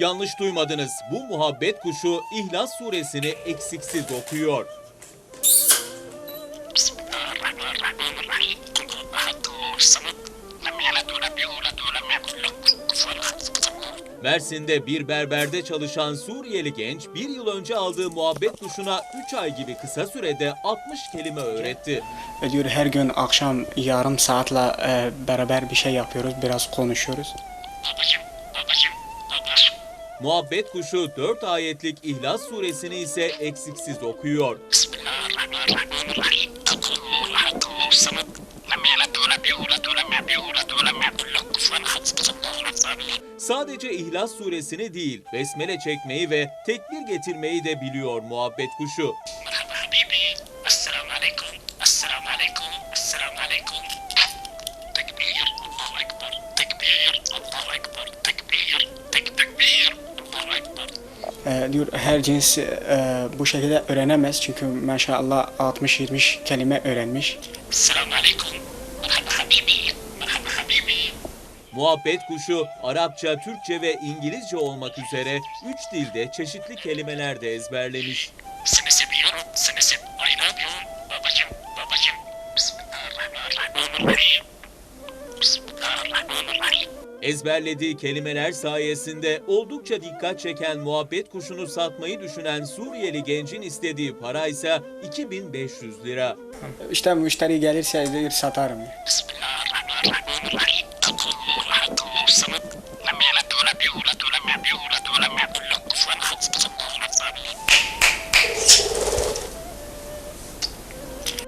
Yanlış duymadınız. Bu muhabbet kuşu İhlas suresini eksiksiz okuyor. Mersin'de bir berberde çalışan Suriyeli genç bir yıl önce aldığı muhabbet kuşuna 3 ay gibi kısa sürede 60 kelime öğretti. Diyor her gün akşam yarım saatle beraber bir şey yapıyoruz, biraz konuşuyoruz. Babacım, babacım, babacım. Muhabbet kuşu 4 ayetlik İhlas suresini ise eksiksiz okuyor. Sadece İhlas suresini değil, besmele çekmeyi ve tekbir getirmeyi de biliyor muhabbet kuşu. Esselamu aleyküm, esselamu aleyküm, esselamu aleyküm. Tekbir. Ee, diyor her cins e, bu şekilde öğrenemez çünkü maşallah 60-70 kelime öğrenmiş. Muhabbet kuşu Arapça, Türkçe ve İngilizce olmak üzere üç dilde çeşitli kelimeler de ezberlemiş. Seni seviyorum, seni seviyorum. Ezberlediği kelimeler sayesinde oldukça dikkat çeken muhabbet kuşunu satmayı düşünen Suriyeli gencin istediği para ise 2500 lira. İşte müşteri gelirse satarım. Bismillahirrahmanirrahim.